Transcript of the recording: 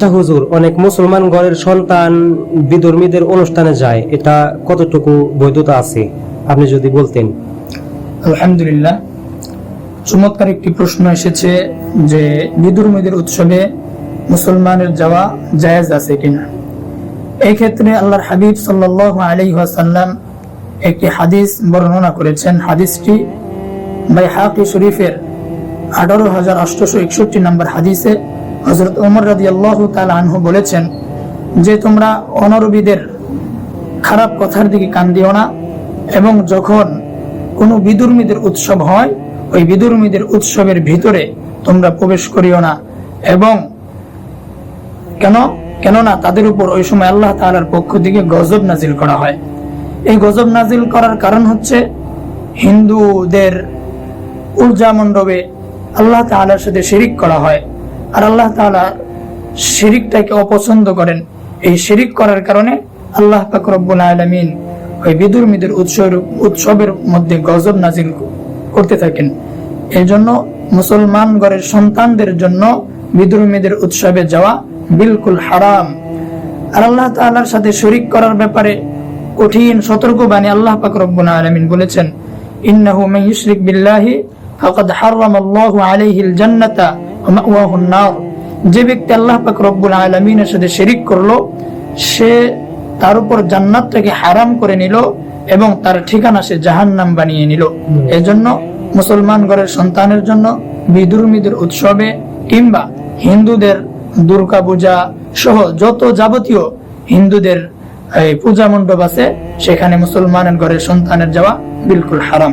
আচ্ছা হুজুর, অনেক মুসলমান ঘরের সন্তান বিধর্মীদের অনুষ্ঠানে যায়, এটা কতটুকু বৈধতা আছে? আপনি যদি বলতেন। আলহামদুলিল্লাহ। চমৎকার একটি প্রশ্ন এসেছে যে বিদুর্মীদের উৎসবে মুসলমানের যাওয়া জায়েজ আছে কিনা? এই ক্ষেত্রে আল্লাহর হাবিব সাল্লাহ আলী ওয়াসাল্লাম একটি হাদিস বর্ণনা করেছেন। হাদিসটি বাই হাকি শরীফের আঠারো হাজার আটশোশো একষট্টি নম্বর হাদিসে হজরত ওমর রাজি আল্লাহ তাল আনহু বলেছেন যে তোমরা অনরবিদের খারাপ কথার দিকে কান দিও না এবং যখন কোনো বিদুর্মীদের উৎসব হয়, ওই বিদুর্মীদের উৎসবের ভিতরে তোমরা প্রবেশ করিও না এবং কেন? কেননা তাদের উপর ওই সময় আল্লাহ তাআলার পক্ষ থেকে গজব নাজিল করা হয়। এই গজব নাজিল করার কারণ হচ্ছে হিন্দুদের উর্জা মণ্ডপে আল্লাহ তাআলার সাথে শিরিক করা হয়। আর আল্লাহ তাআলা শিরিকটাকে অপছন্দ করেন। এই শিরিক করার কারণে আল্লাহ পাক আলামিন ওই বিদুর্মীদের উৎসবের উৎসবের মধ্যে গজব নাজিল করতে থাকেন। এই জন্য মুসলমান ঘরের সন্তানদের জন্য বিদুর্মীদের উৎসবে যাওয়া বিলকুল হারাম। আর আল্লাহ তাআলার সাথে শরিক করার ব্যাপারে কঠিন সতর্ক বাণী আল্লাহ পাক আলামিন বলেছেন, ইন্নাহু ইউশরিক বিল্লাহি ফাকাদ হারামাল্লাহু আলাইহিল জান্নাতা যে ব্যক্তি আল্লাহ পাক রব্বুল আলামিনের সাথে শিরিক করল, সে তার উপর জান্নাতটাকে হারাম করে নিল এবং তার ঠিকানা সে জাহান্নাম বানিয়ে নিল। এজন্য মুসলমান ঘরের সন্তানের জন্য বিদুর্মীদের উৎসবে কিংবা হিন্দুদের দুর্গা পূজা সহ যত যাবতীয় হিন্দুদের পূজা মণ্ডপ আছে, সেখানে মুসলমানের ঘরের সন্তানের যাওয়া বিলকুল হারাম।